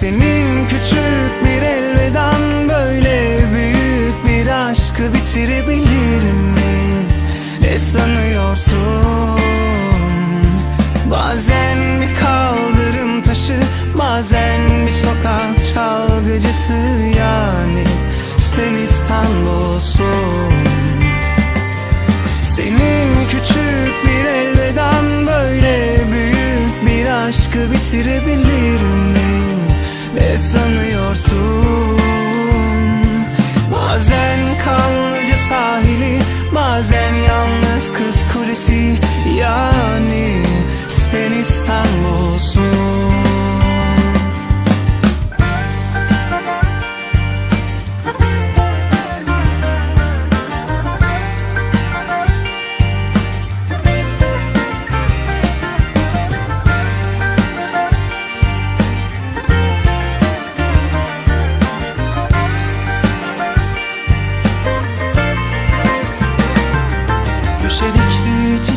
Senin küçük bir elveden böyle büyük bir aşkı bitirebilir mi? Ne sanıyorsun? Bazen bir kaldırım taşı Bazen bir sokak çalgıcısı yani Sen İstanbul'sun Senin küçük bir elveden böyle büyük bir aşkı bitirebilir? Sanıyorsun? Bazen kanlıca sahili Bazen yalnız kız kulesi Yani sen İstanbul'sun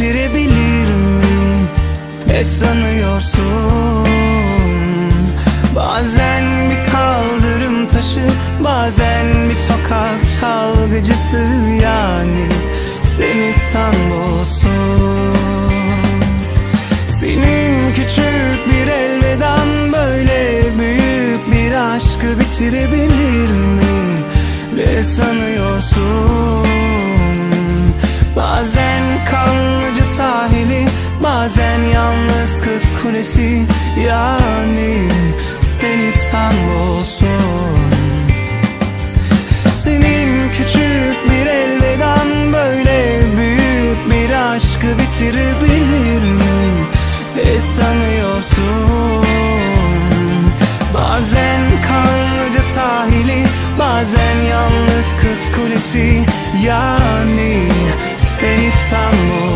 aşkı bitirebilir mi? Ne sanıyorsun? Bazen bir kaldırım taşı Bazen bir sokak çalgıcısı yani Sen İstanbul'sun senin küçük bir elveden böyle büyük bir aşkı bitirebilir mi? Ne sanıyorsun? Kulesi Yani sen İstanbul'sun senin küçük bir elveden böyle büyük bir aşkı bitirebilir mi? Ne sanıyorsun? Bazen kanlıca sahili Bazen yalnız kız kulesi Yani sen İstanbul'sun